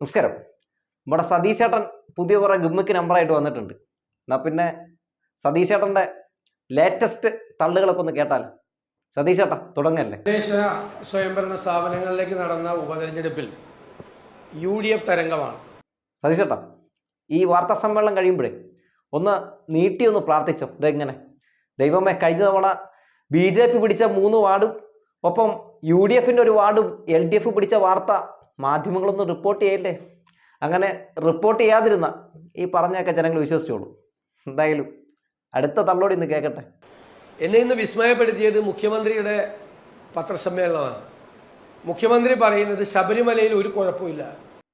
നമസ്കാരം. നമ്മുടെ സതീഷ് ചേട്ടൻ പുതിയ കുറെ ഗിമ്മിക്ക് നമ്പറായിട്ട് വന്നിട്ടുണ്ട്. എന്നാ പിന്നെ സതീഷ് ചേട്ടന്റെ ലേറ്റസ്റ്റ് തള്ളുകളൊക്കെ ഒന്ന് കേട്ടാൽ. സതീഷ് ചേട്ടാ തുടങ്ങല്ലേ? തദ്ദേശ സ്വയംഭരണ സ്ഥാപനങ്ങളിലേക്ക് നടന്ന ഉപതെരഞ്ഞെടുപ്പിൽ യു ഡി എഫ് തരംഗമാണ്. സതീഷ് ചേട്ടാ ഈ വാർത്താ സമ്മേളനം കഴിയുമ്പോഴേ ഒന്ന് നീട്ടി ഒന്ന് പ്രാർത്ഥിച്ചോ ഇതെങ്ങനെ? ദൈവമേ കഴിഞ്ഞ തവണ ബി ജെ പി പിടിച്ച മൂന്ന് വാർഡും ഒപ്പം യു ഡി എഫിന്റെ ഒരു വാർഡും എൽ ഡി എഫ് പിടിച്ച വാർത്ത മാധ്യമങ്ങളൊന്നും റിപ്പോർട്ട് ചെയ്യല്ലേ? അങ്ങനെ റിപ്പോർട്ട് ചെയ്യാതിരുന്ന ഈ പറഞ്ഞൊക്കെ ജനങ്ങൾ വിശ്വസിച്ചോളൂ. എന്തായാലും അടുത്ത തള്ളോടി ഇന്ന് കേൾക്കട്ടെ. എന്നെ ഇന്ന് വിസ്മയപ്പെടുത്തിയത് മുഖ്യമന്ത്രിയുടെ പത്രസമ്മേളനമാണ്. മുഖ്യമന്ത്രി പറയുന്നത് ശബരിമലയിൽ ഒരു കുഴപ്പമില്ല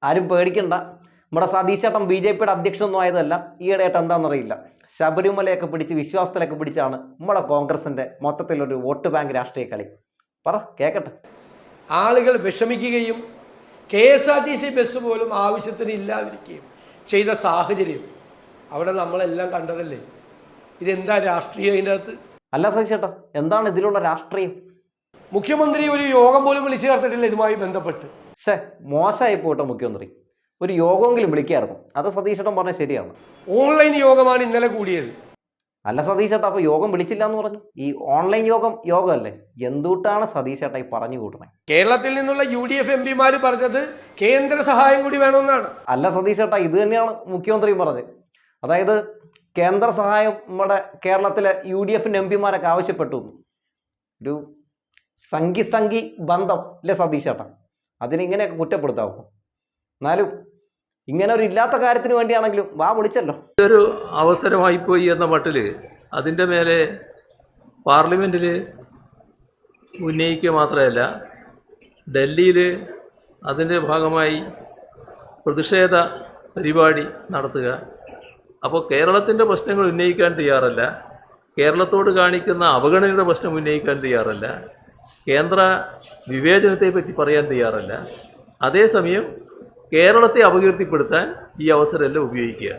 ആരും പേടിക്കണ്ട. നമ്മുടെ സതീശ് ചേട്ടൻ ബി ജെ പിയുടെ അധ്യക്ഷനൊന്നും ആയതല്ല. ഈയിടെയായിട്ട് എന്താണെന്നറിയില്ല. ശബരിമലയൊക്കെ പിടിച്ച് വിശ്വാസത്തിലൊക്കെ പിടിച്ചാണ് നമ്മുടെ കോൺഗ്രസിന്റെ മൊത്തത്തിലൊരു വോട്ട് ബാങ്ക് രാഷ്ട്രീയ കളി. പറ കേക്കട്ടെ ആളുകൾ വിഷമിക്കുകയും K S R T C bus പോലും ആവശ്യത്തിന് ഇല്ലാതിരിക്കുകയും ചെയ്ത സാഹചര്യം അവിടെ നമ്മളെല്ലാം കണ്ടതല്ലേ? ഇതെന്താ രാഷ്ട്രീയം അതിന്റെ അകത്ത്? അല്ല ചേട്ടാ എന്താണ് ഇതിലുള്ള രാഷ്ട്രീയം? മുഖ്യമന്ത്രി ഒരു യോഗം പോലും വിളിച്ചു ചേർത്തിട്ടില്ല ഇതുമായി ബന്ധപ്പെട്ട്. പക്ഷേ മോശമായി പോട്ടെ മുഖ്യമന്ത്രി. ഒരു യോഗമെങ്കിലും വിളിക്കായിരുന്നു. അത് സതീഷ് ചേട്ടൻ പറഞ്ഞത് ശരിയാണ്. ഓൺലൈൻ യോഗമാണ് ഇന്നലെ കൂടിയത്. അല്ല സതീശേട്ടാ അപ്പോൾ യോഗം വിളിച്ചില്ല എന്ന് പറഞ്ഞു. ഈ ഓൺലൈൻ യോഗം യോഗമല്ലേ? എന്തുകൊണ്ടാണ് സതീശേട്ട ഈ പറഞ്ഞു കൂട്ടണേ? കേരളത്തിൽ നിന്നുള്ള യു ഡി എഫ് എം പിമാർ പറഞ്ഞത് കേന്ദ്ര സഹായം കൂടി വേണമെന്നാണ്. അല്ല സതീശേട്ട ഇത് തന്നെയാണ് മുഖ്യമന്ത്രിയും പറഞ്ഞത്. അതായത് കേന്ദ്ര സഹായം നമ്മുടെ കേരളത്തിലെ യു ഡി എഫിന്റെ എം പിമാരൊക്കെ ആവശ്യപ്പെട്ടു. ഒരു സംഘി സംഘി ബന്ധം അല്ലേ സതീശേട്ട? ചേട്ടാ അതിനെ ഇങ്ങനെയൊക്കെ കുറ്റപ്പെടുത്താമോ എന്നാലും ഇങ്ങനെ ഒരു ഇല്ലാത്ത കാര്യത്തിന് വേണ്ടിയാണെങ്കിലും വാ വിളിച്ചല്ലോ. ഒരു അവസരമായിപ്പോയി എന്ന മട്ടിൽ അതിന്റെ മേലെ പാർലമെന്റിൽ ഉന്നയിക്കുക മാത്രമല്ല ഡൽഹിയിൽ അതിന്റെ ഭാഗമായി പ്രതിഷേധ പരിപാടി നടത്തുക. അപ്പോൾ കേരളത്തിന്റെ പ്രശ്നങ്ങൾ ഉന്നയിക്കാൻ തയ്യാറല്ല. കേരളത്തോട് കാണിക്കുന്ന അവഗണനയുടെ പ്രശ്നം ഉന്നയിക്കാൻ തയ്യാറല്ല. കേന്ദ്ര വിവേചനത്തെപ്പറ്റി പറയാൻ തയ്യാറല്ല. അതേസമയം കേരളത്തെ അപകീർത്തിപ്പെടുത്താൻ ഈ അവസരമെല്ലാം ഉപയോഗിക്കുക.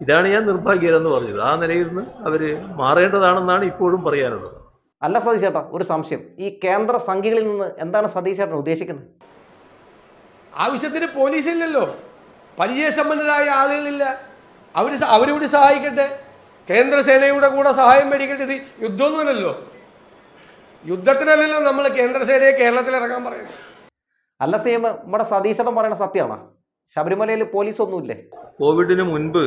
ഇതാണ് ഞാൻ നിർഭാഗ്യരെന്ന് പറഞ്ഞത്. ആ നിലയിൽ നിന്ന് അവർ മാറേണ്ടതാണെന്നാണ് ഇപ്പോഴും പറയാനുള്ളത്. അല്ല സതീഷ് ചേട്ടാ ഒരു സംശയം. ഈ കേന്ദ്ര സംഖ്യകളിൽ നിന്ന് എന്താണ് സതീഷ് ചേട്ടൻ ഉദ്ദേശിക്കുന്നത്? ആവശ്യത്തിന് പോലീസ് ഇല്ലല്ലോ. പരിചയസമ്പന്നരായ ആളുകളില്ല അവർ അവരോട് സഹായിക്കട്ടെ. കേന്ദ്രസേനയുടെ കൂടെ സഹായം മേടിക്കട്ടെ. ഇത് യുദ്ധമൊന്നുമല്ലല്ലോ. യുദ്ധത്തിനല്ലല്ലോ നമ്മൾ കേന്ദ്രസേനയെ കേരളത്തിൽ ഇറങ്ങാൻ പറയുന്നത്. അല്ല സീമ നമ്മുടെ സതീഷ് പറയുന്ന സത്യമാണോ? ശബരിമലയിൽ പോലീസ് ഒന്നുമില്ലേ കോവിഡിന് മുൻപ്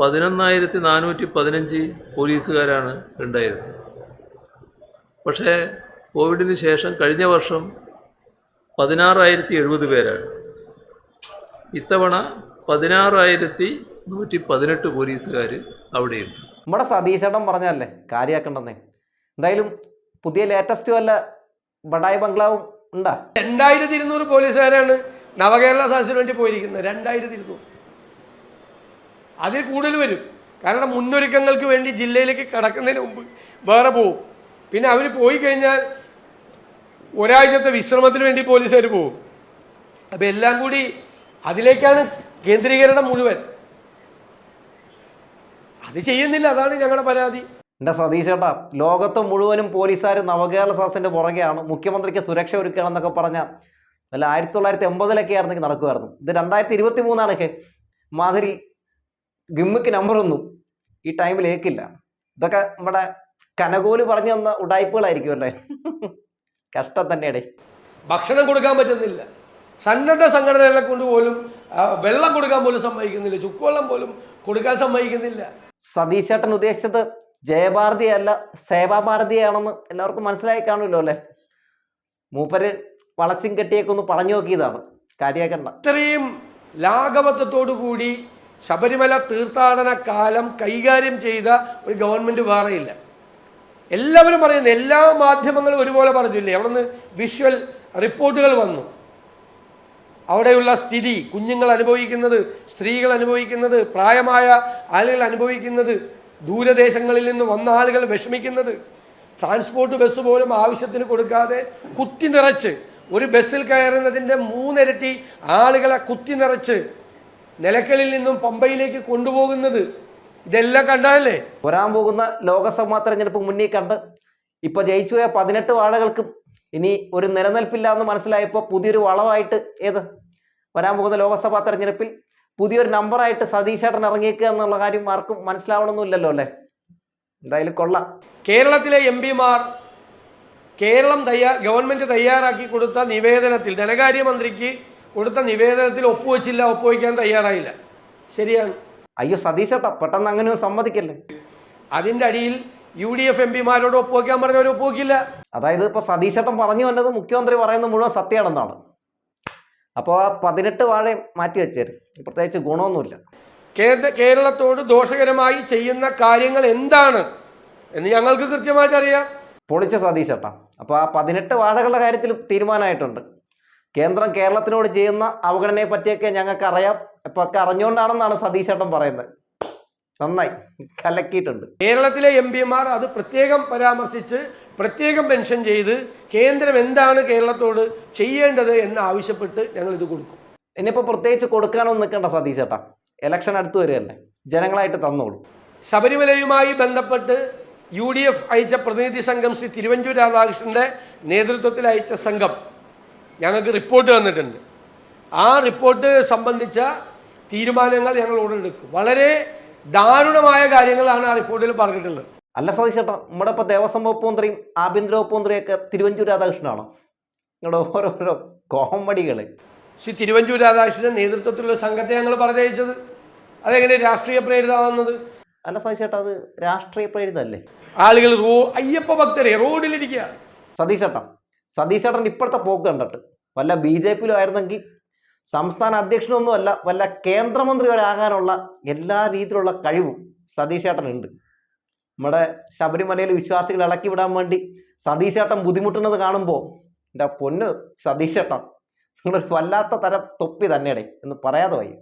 പതിനൊന്നായിരത്തി നാനൂറ്റി പതിനഞ്ച് പോലീസുകാരാണ് ഉണ്ടായത്. പക്ഷേ കോവിഡിന് ശേഷം കഴിഞ്ഞ വർഷം പതിനാറായിരത്തി എഴുപത് പേരാണ്. ഇത്തവണ പതിനാറായിരത്തി നൂറ്റി പതിനെട്ട് പോലീസുകാർ അവിടെയുണ്ട്. നമ്മുടെ സതീശേട്ടൻ പറഞ്ഞല്ലേ കാര്യമാക്കണ്ടെന്നേ എന്തായാലും പുതിയ ലേറ്റസ്റ്റ് വല്ല ബഡായി ബംഗ്ലാവും ഉണ്ടാ? രണ്ടായിരത്തി ഇരുന്നൂറ് പോലീസുകാരാണ് നവകേരള സദസ്സിന് വേണ്ടി പോയിരിക്കുന്നത് രണ്ടായിരത്തി ഇരുന്നൂറ്. അതിൽ കൂടുതൽ വരും. കാരണം മുന്നൊരുക്കങ്ങൾക്ക് വേണ്ടി ജില്ലയിലേക്ക് കടക്കുന്നതിന് മുമ്പ് വേറെ പോവും. പിന്നെ അവർ പോയി കഴിഞ്ഞാൽ ഒരാഴ്ചത്തെ വിശ്രമത്തിന് വേണ്ടി പോലീസുകാർ പോവും. അപ്പം എല്ലാം കൂടി അതിലേക്കാണ് കേന്ദ്രീകരണം മുഴുവൻ. അത് ചെയ്യുന്നില്ല. അതാണ് ഞങ്ങളുടെ പരാതി. എന്റെ സതീഷ് ചേട്ടാ ലോകത്ത് മുഴുവനും പോലീസുകാർ നവകേരള സദസ്സിന്റെ പുറകെയാണ്. മുഖ്യമന്ത്രിക്ക് സുരക്ഷ ഒരുക്കണം എന്നൊക്കെ പറഞ്ഞ അല്ല ആയിരത്തി തൊള്ളായിരത്തി എൺപതിലൊക്കെ ആയിരുന്നെങ്കിൽ നടക്കുമായിരുന്നു. ഇത് രണ്ടായിരത്തി ഇരുപത്തി മൂന്നാണൊക്കെ മാതിരി ഗിമ്മിക്ക് നമ്പറൊന്നും ഈ ടൈമിൽ ഏക്കില്ല. ഇതൊക്കെ നമ്മുടെ കനകോൽ പറഞ്ഞു തന്ന ഉടായ്പകളായിരിക്കും അല്ലേ കഷ്ടം തന്നെയാടേ. ഭക്ഷണം കൊടുക്കാൻ പറ്റുന്നില്ല. സന്നദ്ധ സംഘടനകളെ കൊണ്ട് പോലും വെള്ളം കൊടുക്കാൻ പോലും സമ്മതിക്കുന്നില്ല. ചുക്കുവെള്ളം പോലും കൊടുക്കാൻ സമ്മതിക്കുന്നില്ല. സതീശേട്ടൻ ചേട്ടൻ ഉദ്ദേശിച്ചത് ജയഭാരതി അല്ല സേവാഭാരതിയാണെന്ന് എല്ലാവർക്കും മനസ്സിലായി കാണുമല്ലോ അല്ലേ? മൂപ്പര് വളച്ചും കെട്ടിയൊക്കെ ഒന്ന് പറഞ്ഞു നോക്കിയതാണ്. കാര്യമാക്കണ്ട ഇത്രയും കൂടി ശബരിമല തീർത്ഥാടന കാലം കൈകാര്യം ചെയ്ത ഒരു ഗവൺമെന്റ് വേറെയില്ല. എല്ലാവരും പറയുന്നു എല്ലാ മാധ്യമങ്ങളും ഒരുപോലെ പറഞ്ഞില്ലേ? അവിടെ നിന്ന് വിഷ്വൽ റിപ്പോർട്ടുകൾ വന്നു. അവിടെയുള്ള സ്ഥിതി കുഞ്ഞുങ്ങൾ അനുഭവിക്കുന്നത് സ്ത്രീകൾ അനുഭവിക്കുന്നത് പ്രായമായ ആളുകൾ അനുഭവിക്കുന്നത് ദൂരദേശങ്ങളിൽ നിന്ന് വന്ന ആളുകൾ വിഷമിക്കുന്നത് ട്രാൻസ്പോർട്ട് ബസ് പോലും ആവശ്യത്തിന് കൊടുക്കാതെ കുത്തി നിറച്ച് ഒരു ബസ്സിൽ കയറുന്നതിന്റെ മൂന്നിരട്ടി ആളുകളെ കുത്തി നിറച്ച് നിലക്കലിൽ നിന്നും പമ്പയിലേക്ക് കൊണ്ടുപോകുന്നത് ഇതെല്ലാം കണ്ടാലേ വരാൻ പോകുന്ന ലോകസഭാ തെരഞ്ഞെടുപ്പ് മുന്നിൽ കണ്ട് ഇപ്പൊ ജയിച്ചു പോയ പതിനെട്ട് വാഴകൾക്കും ഇനി ഒരു നിലനിൽപ്പില്ല എന്ന് മനസ്സിലായപ്പോൾ പുതിയൊരു വളവായിട്ട് ഏത്? വരാൻ പോകുന്ന ലോകസഭാ തെരഞ്ഞെടുപ്പിൽ പുതിയൊരു നമ്പറായിട്ട് സതീശേട്ടൻ ഇറങ്ങിയേക്കുക എന്നുള്ള കാര്യം ആർക്കും മനസ്സിലാവണമെന്നില്ലല്ലോ അല്ലേ? എന്തായാലും കൊള്ളാം. കേരളത്തിലെ എം പിമാർ കേരളം തയ്യാ ഗവൺമെന്റ് തയ്യാറാക്കി കൊടുത്ത നിവേദനത്തിൽ ധനകാര്യമന്ത്രിക്ക് കൊടുത്ത നിവേദനത്തിൽ ഒപ്പുവെച്ചില്ല ഒപ്പുവയ്ക്കാൻ തയ്യാറായില്ല. ശരിയാണ്. അയ്യോ സതീശേട്ടാ പെട്ടെന്ന് അങ്ങനെ സമ്മതിക്കല്ലേ? അതിന്റെ അടിയിൽ യു ഡി എഫ് എം പിമാരോട് ഒപ്പുവെക്കാൻ പറഞ്ഞവർ ഒപ്പുവെക്കില്ല. അതായത് ഇപ്പൊ സതീശട്ടൻ പറഞ്ഞു വന്നത് മുഖ്യമന്ത്രി പറയുന്നത് മുഴുവൻ സത്യമാണെന്നാണ്. അപ്പോൾ ആ പതിനെട്ട് വാഴയും മാറ്റി വെച്ചേരും. പ്രത്യേകിച്ച് ഗുണമൊന്നുമില്ല. കേന്ദ്ര കേരളത്തോട് ദോഷകരമായി ചെയ്യുന്ന കാര്യങ്ങൾ എന്താണ് എന്ന് ഞങ്ങൾക്ക് കൃത്യമായിട്ട് അറിയാം പൊളിച്ച സതീശേട്ടാ. അപ്പോൾ ആ പതിനെട്ട് വാഴകളുടെ കാര്യത്തിൽ തീരുമാനമായിട്ടുണ്ട്. കേന്ദ്രം കേരളത്തിനോട് ചെയ്യുന്ന അവഗണനയെ പറ്റിയൊക്കെ ഞങ്ങൾക്ക് അറിയാം ഇപ്പൊ ഒക്കെ അറിഞ്ഞുകൊണ്ടാണെന്നാണ് സതീശേട്ടൻ പറയുന്നത്. നന്നായി. കലക്കിയിട്ടുണ്ട്. കേരളത്തിലെ എം പിമാർ അത് പ്രത്യേകം പരാമർശിച്ച് പ്രത്യേകം പെൻഷൻ ചെയ്ത് കേന്ദ്രം എന്താണ് കേരളത്തോട് ചെയ്യേണ്ടത് എന്ന് ആവശ്യപ്പെട്ട് ഞങ്ങൾ ഇത് കൊടുക്കും. ഇനിയിപ്പോൾ പ്രത്യേകിച്ച് കൊടുക്കാനൊന്നും നിൽക്കണ്ട സതീശേട്ടാ ഇലക്ഷൻ അടുത്ത് വരികയല്ലേ. ജനങ്ങളായിട്ട് തന്നോളൂ. ശബരിമലയുമായി ബന്ധപ്പെട്ട് യു ഡി എഫ് അയച്ച പ്രതിനിധി സംഘം ശ്രീ തിരുവഞ്ചൂർ രാധാകൃഷ്ണന്റെ നേതൃത്വത്തിൽ അയച്ച സംഘം. ഞങ്ങൾക്ക് റിപ്പോർട്ട് തന്നിട്ടുണ്ട്. ആ റിപ്പോർട്ട് സംബന്ധിച്ച തീരുമാനങ്ങൾ ഞങ്ങൾ ഉടൻ എടുക്കും. വളരെ ദാരുണമായ കാര്യങ്ങളാണ് ആ റിപ്പോർട്ടിൽ പറഞ്ഞിട്ടുള്ളത്. അല്ല സതീഷ് ചേട്ടാ നമ്മുടെ ഇപ്പോൾ ദേവസ്വം വകുപ്പ് മന്ത്രിയും ആഭ്യന്തര വകുപ്പ് മന്ത്രിയൊക്കെ തിരുവഞ്ചൂർ രാധാകൃഷ്ണനാണോ? നിങ്ങളുടെ ഓരോരോ കോമഡികൾ ശ്രീ തിരുവഞ്ചൂർ രാധാകൃഷ്ണൻ നേതൃത്വത്തിലുള്ള സംഘത്തെ ഞങ്ങൾ പറഞ്ഞയച്ചത്. അതെങ്ങനെ രാഷ്ട്രീയ പ്രേരിതമാവുന്നത്? അല്ല സതീഷ് ചേട്ടാ അത് രാഷ്ട്രീയ പ്രേരിതല്ലേ? ആളുകൾ റോ അയ്യപ്പ ഭക്തരെ റോഡിലിരിക്കുക സതീഷ് ചേട്ടാ സതീഷ് ചേട്ടൻ ഇപ്പോഴത്തെ പോക്ക് കണ്ടിട്ട് വല്ല ബി ജെ പിയിലും ആയിരുന്നെങ്കിൽ സംസ്ഥാന അധ്യക്ഷനൊന്നുമല്ല വല്ല കേന്ദ്രമന്ത്രി വരെ ആകാനുള്ള എല്ലാ രീതിയിലുള്ള കഴിവും സതീഷ് ചേട്ടനുണ്ട്. നമ്മുടെ ശബരിമലയിൽ വിശ്വാസികൾ ഇളക്കി വിടാൻ വേണ്ടി സതീഷ് ചേട്ടൻ ബുദ്ധിമുട്ടുന്നത് കാണുമ്പോൾ എന്റെ പൊന്ന് സതീഷ് ചേട്ടൻ നിങ്ങളൊരു വല്ലാത്ത തരം തൊപ്പി തന്നെയടേ എന്ന് പറയാതെ വയ്യ.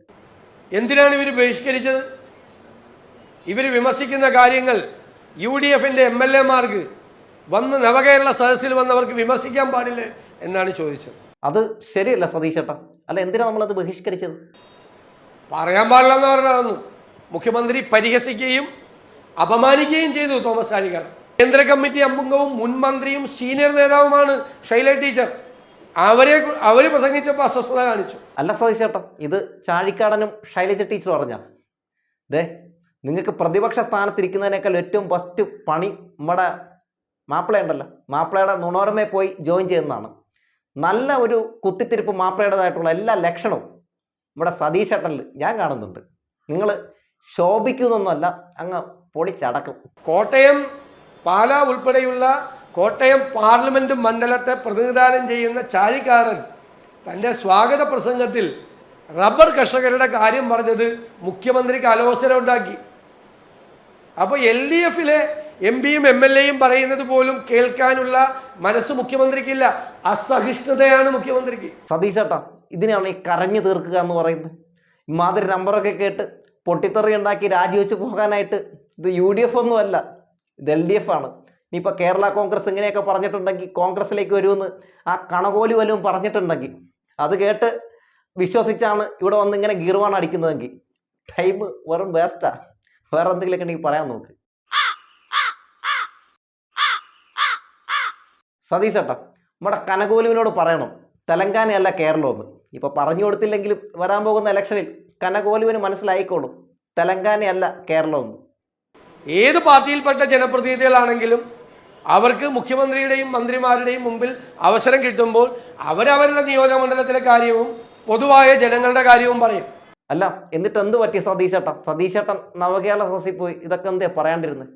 എന്തിനാണ് ഇവർ ബഹിഷ്കരിച്ചത്? ഇവർ വിമർശിക്കുന്ന കാര്യങ്ങൾ യു ഡി എഫിന്റെ എം എൽ എമാർക്ക് വന്ന് നവകേരള സദസ്സിൽ വന്നവർക്ക് വിമർശിക്കാൻ പാടില്ലേ എന്നാണ് ചോദിച്ചത്. അത് ശരിയല്ല സതീശേട്ടൻ അല്ല എന്തിനാ നമ്മളത് ബഹിഷ്കരിച്ചത്? പറയാൻ പാടില്ല എന്ന് പറഞ്ഞായിരുന്നു. മുഖ്യമന്ത്രി പരിഹസിക്കുകയും അപമാനിക്കുകയും ചെയ്തു തോമസ് ചാഴികാടൻ കേന്ദ്ര കമ്മിറ്റി അംഗവും മുൻ മന്ത്രിയും സീനിയർ നേതാവുമാണ് ഷൈല ടീച്ചർ. അവരെ അവർ പ്രസംഗിച്ചപ്പോൾ അസ്വസ്ഥത കാണിച്ചു. അല്ല സതീശേട്ടൻ ഇത് ചാഴിക്കാടനും ശൈലജ ടീച്ചർ പറഞ്ഞ. ദേ നിങ്ങൾക്ക് പ്രതിപക്ഷ സ്ഥാനത്തിരിക്കുന്നതിനേക്കാൾ ഏറ്റവും ഫസ്റ്റ് പണി നമ്മുടെ മാപ്പിള ഉണ്ടല്ലോ മാപ്പിളയുടെ നുണോരമയെ പോയി ജോയിൻ ചെയ്യുന്നതാണ്. നല്ല ഒരു കുത്തിത്തിരിപ്പ് മാപ്പിളയുടേതായിട്ടുള്ള എല്ലാ ലക്ഷണവും നമ്മുടെ സതീശേട്ടനിൽ ഞാൻ കാണുന്നുണ്ട്. നിങ്ങൾ ശോഭിക്കുന്നൊന്നുമല്ല അങ്ങ് പൊളിച്ചടക്കും. കോട്ടയം പാല ഉൾപ്പെടെയുള്ള കോട്ടയം പാർലമെന്റ് മണ്ഡലത്തെ പ്രതിനിധാനം ചെയ്യുന്ന ചാരിക്കാരൻ തന്റെ സ്വാഗത പ്രസംഗത്തിൽ റബ്ബർ കർഷകരുടെ കാര്യം പറഞ്ഞത് മുഖ്യമന്ത്രിക്ക് അലോസരം ഉണ്ടാക്കി അപ്പോൾ എൽ ഡി എഫിലെ എം പിയും എം എൽ എയും പറയുന്നത് പോലും കേൾക്കാനുള്ള മനസ്സ് മുഖ്യമന്ത്രിക്കില്ല. അസഹിഷ്ണുതയാണ് മുഖ്യമന്ത്രിക്ക്. സതീശേട്ടാ ഇതിനാണ് ഈ കരഞ്ഞു തീർക്കുക എന്ന് പറയുന്നത്. ഇമാതിരി നമ്പറൊക്കെ കേട്ട് പൊട്ടിത്തെറി ഉണ്ടാക്കി രാജിവെച്ച് പോകാനായിട്ട് ഇത് യു ഡി എഫ് ഒന്നും അല്ല ഇത് എൽ ഡി എഫ് ആണ്. ഇനിയിപ്പോൾ കേരള കോൺഗ്രസ് ഇങ്ങനെയൊക്കെ പറഞ്ഞിട്ടുണ്ടെങ്കിൽ കോൺഗ്രസിലേക്ക് വരുമെന്ന് ആ കണകോലി വല്ലതും പറഞ്ഞിട്ടുണ്ടെങ്കിൽ അത് കേട്ട് വിശ്വസിച്ചാണ് ഇവിടെ വന്ന് ഇങ്ങനെ ഗീർവാണ് അടിക്കുന്നതെങ്കിൽ ടൈം വെറും വേസ്റ്റാ വേറെ എന്തെങ്കിലുമൊക്കെ ഉണ്ടെങ്കിൽ പറയാൻ നോക്ക്. സതീശേട്ടാ നമ്മുടെ കനകോലുവിനോട് പറയണം. തെലങ്കാനയല്ല കേരളമെന്ന്. ഇപ്പൊ പറഞ്ഞു കൊടുത്തില്ലെങ്കിലും വരാൻ പോകുന്ന ഇലക്ഷനിൽ കനകോലുവിന് മനസ്സിലായിക്കോളും. തെലങ്കാനയല്ല കേരളമെന്ന്. ഏത് പാർട്ടിയിൽപ്പെട്ട ജനപ്രതിനിധികളാണെങ്കിലും അവർക്ക് മുഖ്യമന്ത്രിയുടെയും മന്ത്രിമാരുടെയും മുമ്പിൽ അവസരം കിട്ടുമ്പോൾ അവരവരുടെ നിയോജകമണ്ഡലത്തിലെ കാര്യവും പൊതുവായ ജനങ്ങളുടെ കാര്യവും പറയും. അല്ല എന്നിട്ട് എന്ത് പറ്റി സതീശേട്ടൻ സതീശേട്ടൻ നവകേരള സദസ്സിൽ പോയി ഇതൊക്കെ എന്തേ പറയാണ്ടിരുന്നത്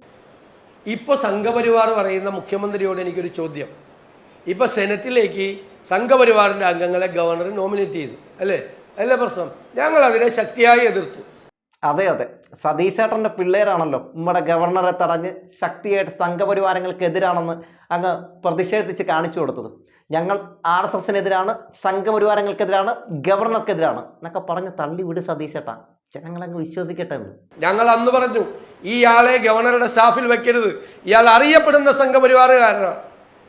ഇപ്പൊ സംഘപരിവാർ പറയുന്ന മുഖ്യമന്ത്രിയോട് എനിക്കൊരു ചോദ്യം. ഇപ്പൊ സെനറ്റിലേക്ക് സംഘപരിവാറിന്റെ അംഗങ്ങളെ ഗവർണർ നോമിനേറ്റ് ചെയ്തു അല്ലേ? അല്ലേ പ്രശ്നം? ഞങ്ങൾ അതിനെ ശക്തിയായി എതിർത്തു. അതെ അതെ. സതീശേട്ടന്റെ പിള്ളേരാണല്ലോ നമ്മുടെ ഗവർണറെ തടഞ്ഞ് ശക്തിയായിട്ട് സംഘപരിവാരങ്ങൾക്കെതിരാണെന്ന് അങ്ങ് പ്രതിഷേധിച്ച് കാണിച്ചു കൊടുത്തത്. ഞങ്ങൾ ആർ എസ് എസിനെതിരാണ് സംഘപരിവാരങ്ങൾക്കെതിരാണ് ഗവർണർക്കെതിരാണ് എന്നൊക്കെ പറഞ്ഞ് തള്ളി വിട് സതീശേട്ടാ. ജനങ്ങളങ്ങ് വിശ്വസിക്കട്ടെ എന്ന്. ഞങ്ങൾ അന്ന് പറഞ്ഞു ഇയാളെ ഗവർണറുടെ സ്റ്റാഫിൽ വെക്കരുത്. ഇയാൾ അറിയപ്പെടുന്ന സംഘപരിവാറുകാരനാണ്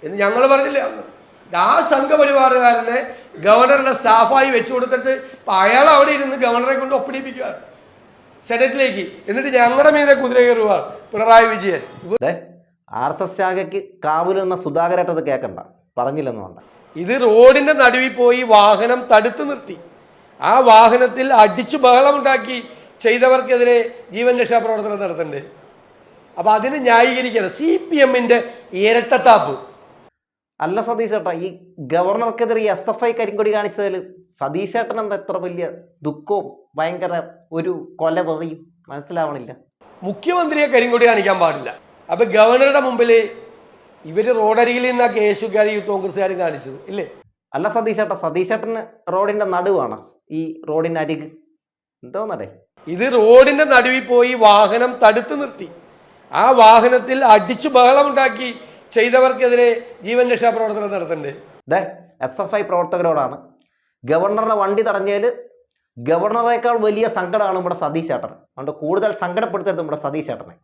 എന്ന് ഞങ്ങൾ പറഞ്ഞില്ല അന്ന്. ആ സംഘപരിവാറുകാരനെ ഗവർണറുടെ സ്റ്റാഫായി വെച്ചു കൊടുത്തിട്ട് അയാൾ അവിടെ ഇരുന്ന് ഗവർണറെ കൊണ്ട് ഒപ്പിടിപ്പിക്കുകയാണ് സെനറ്റിലേക്ക്. എന്നിട്ട് ഞങ്ങളുടെ മീതെ കുതിര കയറുക Pinarayi Vijayan. R S S ശാഖയ്ക്ക് കാവൂലെന്ന സുധാകരേട്ടത് കേൾക്കണ്ട പറഞ്ഞില്ലെന്ന് വേണ്ട ഇത് റോഡിന്റെ നടുവിൽ പോയി വാഹനം തടുത്തു നിർത്തി. ആ വാഹനത്തിൽ അടിച്ചു ബഹളമുണ്ടാക്കി ചെയ്തവർക്കെതിരെ ജീവൻ രക്ഷാ പ്രവർത്തനം നടത്തണ്ടേ. അപ്പൊ അതിന് ന്യായീകരിക്കണം. സി പി എമ്മിന്റെ ഇരട്ടത്താപ്പ്. അല്ല സതീഷ് ചേട്ടാ ഈ ഗവർണർക്കെതിരെ എസ് എഫ് ഐ കരിങ്കൊടി കാണിച്ചതിൽ സതീഷ് ചേട്ടൻ എന്താ എത്ര വലിയ ദുഃഖവും ഭയങ്കര ഒരു കൊല വെറിയും? മനസ്സിലാവണില്ല. മുഖ്യമന്ത്രിയെ കരിങ്കൊടി കാണിക്കാൻ പാടില്ല. അപ്പൊ ഗവർണറുടെ മുമ്പിൽ ഇവർ റോഡരികിൽ നിന്നാ കേസുകാർ യൂത്ത് കോൺഗ്രസ്സുകാരും കാണിച്ചത്. ഇല്ലേ? അല്ല സതീഷ് ഏട്ടാ സതീഷ് ഏട്ടന് റോഡിന്റെ നടുവാണ് ഈ റോഡിന്റെ അരിക്. എന്തോന്നടേ ഇത് റോഡിന്റെ നടുവിൽ പോയി വാഹനം തടുത്തു നിർത്തി. ആ വാഹനത്തിൽ അടിച്ചു ബഹളമുണ്ടാക്കി ചെയ്തവർക്കെതിരെ ജീവൻ രക്ഷാ പ്രവർത്തനം നടത്തണ്ടേ. ദേ എസ് എഫ് ഐ പ്രവർത്തകരോടാണ്. ഗവർണറുടെ വണ്ടി തടഞ്ഞതിൽ ഗവർണറേക്കാൾ വലിയ സങ്കടമാണ് നമ്മുടെ സതീഷ് ചേട്ടൻ അതുകൊണ്ട് കൂടുതൽ സങ്കടപ്പെടുത്തരുത് നമ്മുടെ സതീഷ് ചേട്ടനെ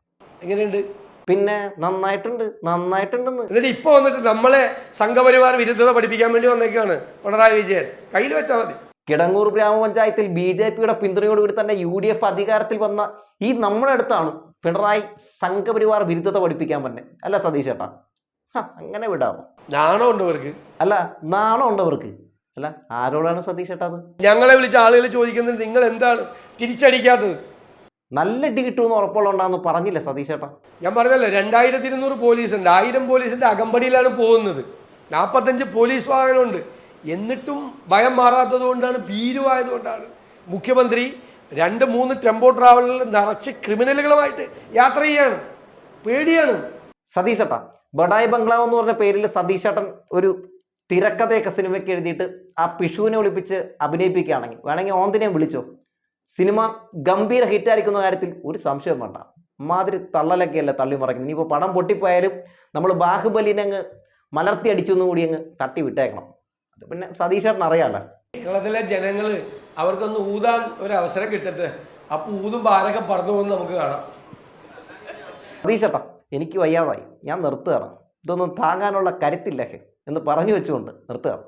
എങ്ങനെയുണ്ട്? പിന്നെ നന്നായിട്ടുണ്ട് നന്നായിട്ടുണ്ടെന്ന്. എന്നിട്ട് ഇപ്പൊ വന്നിട്ട് നമ്മളെ സംഘപരിവാർ വിരുദ്ധത പഠിപ്പിക്കാൻ വേണ്ടി വന്നേക്കാണ് പിണറായി വിജയൻ. കയ്യിൽ വെച്ചാൽ മതി. കിടങ്ങൂർ ഗ്രാമപഞ്ചായത്തിൽ ബി ജെ പിയുടെ പിന്തുണയോടുകൂടി തന്നെ യു ഡി എഫ് അധികാരത്തിൽ വന്ന ഈ നമ്മുടെ അടുത്താണ് പിണറായി സംഘപരിവാർ വിരുദ്ധത പഠിപ്പിക്കാൻ തന്നെ അല്ല സതീഷ് ചേട്ടാ അങ്ങനെ വിടാമോ നാണോ ഉണ്ടവർക്ക് അല്ല നാണോ ഉണ്ടവർക്ക് അല്ല ആരോടാണ് സതീഷ് ചേട്ടാ അത്? ഞങ്ങളെ വിളിച്ച ആളുകൾ ചോദിക്കുന്നത് നിങ്ങൾ എന്താണ് തിരിച്ചടിക്കാത്തത്? നല്ല ഇടി കിട്ടുമെന്ന് ഉറപ്പുള്ളതുകൊണ്ടാന്ന് പറഞ്ഞില്ല സതീഷ് ചേട്ടാ? ഞാൻ പറഞ്ഞല്ലോ രണ്ടായിരത്തി ഇരുന്നൂറ് പോലീസ് ഉണ്ട് ആയിരം പോലീസിന്റെ അകമ്പടിയിലാണ് പോകുന്നത്. നാൽപ്പത്തഞ്ച് പോലീസ് വാഹനമുണ്ട് എന്നിട്ടും ഭയം മാറാത്തത് കൊണ്ടാണ് ഭീരുവായതുകൊണ്ടാണ് മുഖ്യമന്ത്രി രണ്ട് മൂന്ന് ടെമ്പോ ട്രാവലറിൽ നിറച്ച് ക്രിമിനലുകളുമായിട്ട് യാത്ര ചെയ്യാണ്. പേടിയാണ്. സതീഷ് ചേട്ടാ ബഡായി ബംഗ്ലാവ് എന്ന് പറഞ്ഞ പേരിൽ സതീഷ് ചേട്ടൻ ഒരു തിരക്കഥയൊക്കെ സിനിമയ്ക്ക് എഴുതിയിട്ട് ആ പിഷുവിനെ വിളിപ്പിച്ച് അഭിനയിപ്പിക്കുകയാണെങ്കിൽ വേണമെങ്കിൽ ഓന്തിനെ വിളിച്ചോ? സിനിമ ഗംഭീര ഹിറ്റായിരിക്കുന്ന കാര്യത്തിൽ ഒരു സംശയം വേണ്ട. മാതിരി തള്ളലൊക്കെയല്ല തള്ളി മറക്കുന്നത്. ഇനിയിപ്പോൾ പടം പൊട്ടിപ്പോയാലും നമ്മൾ ബാഹുബലിനെ അങ്ങ് മലർത്തി അടിച്ചൊന്നും കൂടി അങ്ങ് തട്ടി വിട്ടേക്കണം. അത് പിന്നെ സതീഷേട്ടൻ അറിയാമല്ലോ കേരളത്തിലെ ജനങ്ങൾ അവർക്കൊന്ന് ഊതാൻ ഒരു അവസരം കിട്ടട്ടെ. അപ്പൊ ഊതും ആരൊക്കെ പറന്നു പോകുന്നത് നമുക്ക് കാണാം. സതീഷേട്ടാ എനിക്ക് വയ്യാതായി. ഞാൻ നിർത്തുകയാണ്. ഇതൊന്നും താങ്ങാനുള്ള കരുത്തില്ലേ എന്ന് പറഞ്ഞു വെച്ചുകൊണ്ട് നിർത്തുകയാണ്.